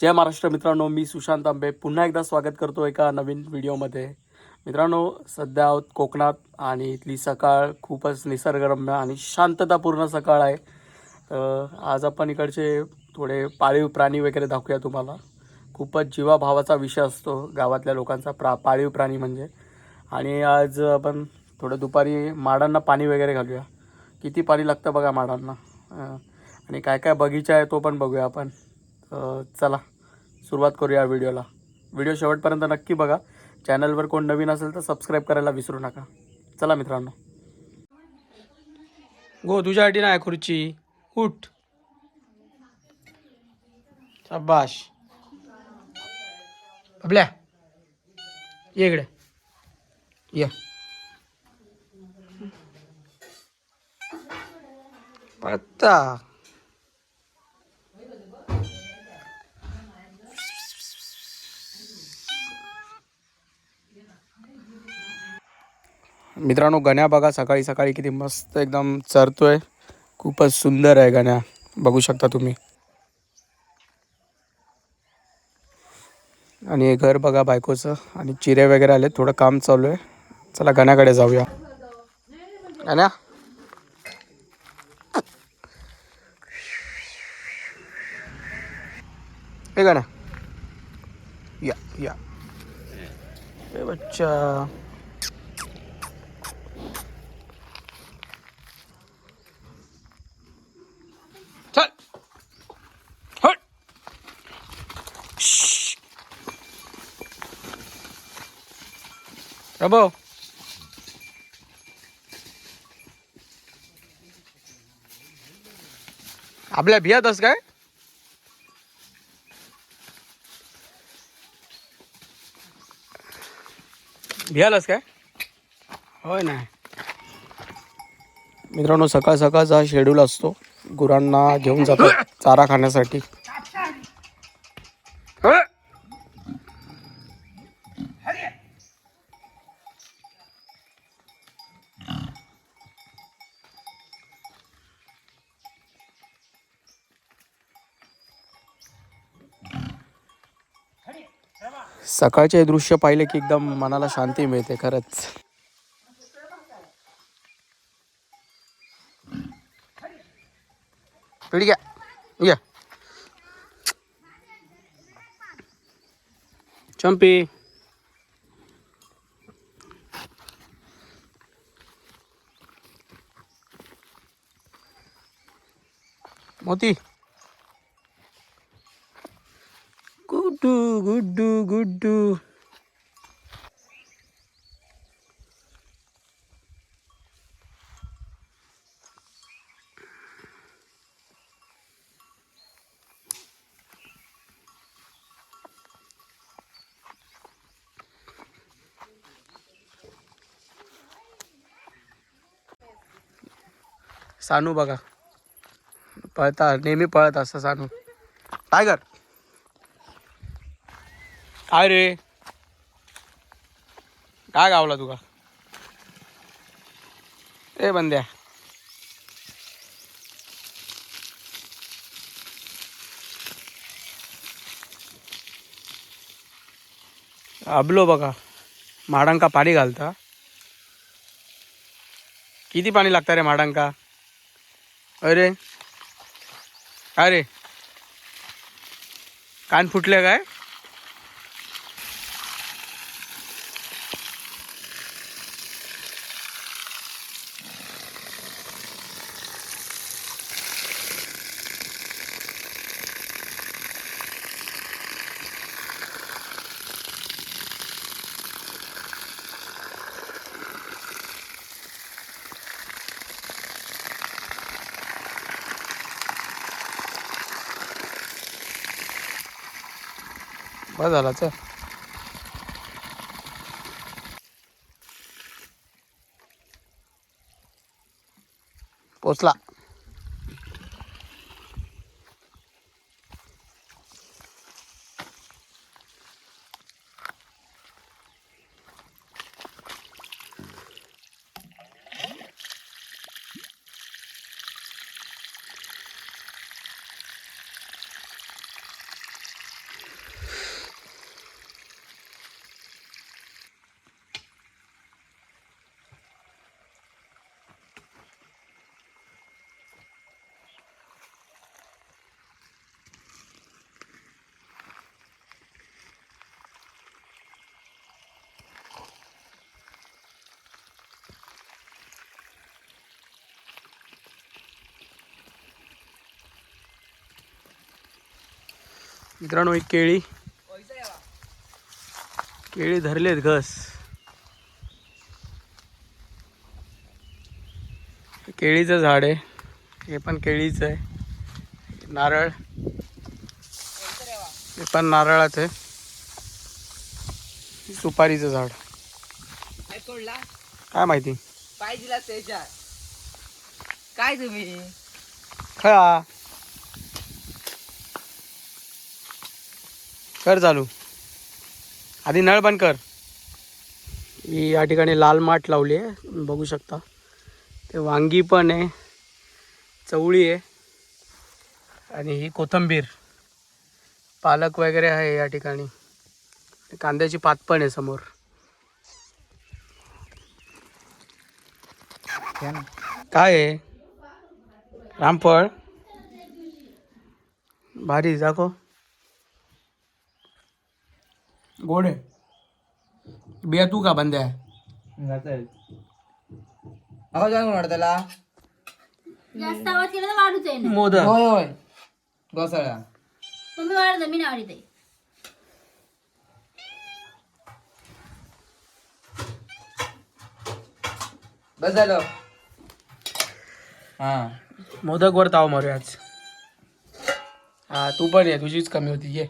जय महाराष्ट्र मित्रांनो मी सुशांत आंबे पुन्हा एकदा स्वागत करतो एका नवीन व्हिडिओमध्ये. मित्रांनो सध्या आहोत कोकणात आणि इथली सकाळ खूपच निसर्गरम्य आणि शांततापूर्ण सकाळ आहे. तर आज आपण इकडचे थोडे पाळीव प्राणी वगैरे दाखवूया तुम्हाला. खूपच जीवाभावाचा विषय असतो गावातल्या लोकांचा प्रा पाळीव प्राणी म्हणजे. आणि आज आपण थोडं दुपारी माडांना पाणी वगैरे घालूया. किती पाणी लागतं बघा माडांना. आणि काय काय बगीचा आहे तो पण बघूया आपण. चला सुरुवात करूया व्हिडिओला. व्हिडिओ शेवटपर्यंत नक्की बघा. चॅनलवर कोण नवीन असेल तर सबस्क्राईब करायला विसरू नका. चला मित्रांनो. गो तुझ्यासाठी नाही खुर्ची. उठ. शाबाश. आपल्या ये इकडे. ये. पत्ता. मित्रांनो गण्या बघा सकाळी सकाळी किती मस्त एकदम चरतोय. खूपच सुंदर आहे गण्या. बघू शकता तुम्ही. आणि हे घर बघा बायकोचं. आणि चिरे वगैरे आले थोडं काम चालू आहे. चला गण्याकडे जाऊया. गण्या. हे गण्या. या या. बच्चा. प्रभो आपल्या भियातस काय? भियालास काय? होय नाही मित्रांनो सकाळ सकाळचा शेड्यूल असतो. गुरांना घेऊन जातात चारा खाण्यासाठी. सकाळचे दृश्य पाहिले की एकदम मनाला शांती मिळते खरंच. ठीक घ्या. या चंपी. मोती. सानू बघा. पळता नेहमी पळत असतं सानू. टायगर. काय रे? काय गावला तुका? ए बंद्या अबलो बघा. माडांका पाणी घालता. किती पाणी लागतं रे माडांका? अरे. अरे. कान फुटले काय? बस झाला चल. पोचला. मित्रांनो एक केळी. केळी धरलेत घस. केळीचं झाड आहे. हे पण केळीचं आहे. नारळ. हे पण नारळाचं आहे. सुपारीचं झाड. काय माहिती? काय तुम्ही? खा. कर चालू. आधी नळ बंद कर. ही या ठिकाणी लाल माठ लावली आहे. बघू शकता. ते वांगी पण आहे. चवळी आहे. आणि ही कोथंबीर. पालक वगैरे आहे या ठिकाणी. कांद्याची पात पण आहे समोर. काय आहे? रामफळ. भारी दाखव. गोड। आहे बिया तू का बंद्या आवाज वाढ त्याला जास्त आवाज केला तर वाढूच आहे ना. मोदक। होय होय. वाढीत आहे. बस झालं. हा. मोदक वर ताव मारूया आज हा तू पण ये तुझीच कमी होती ये.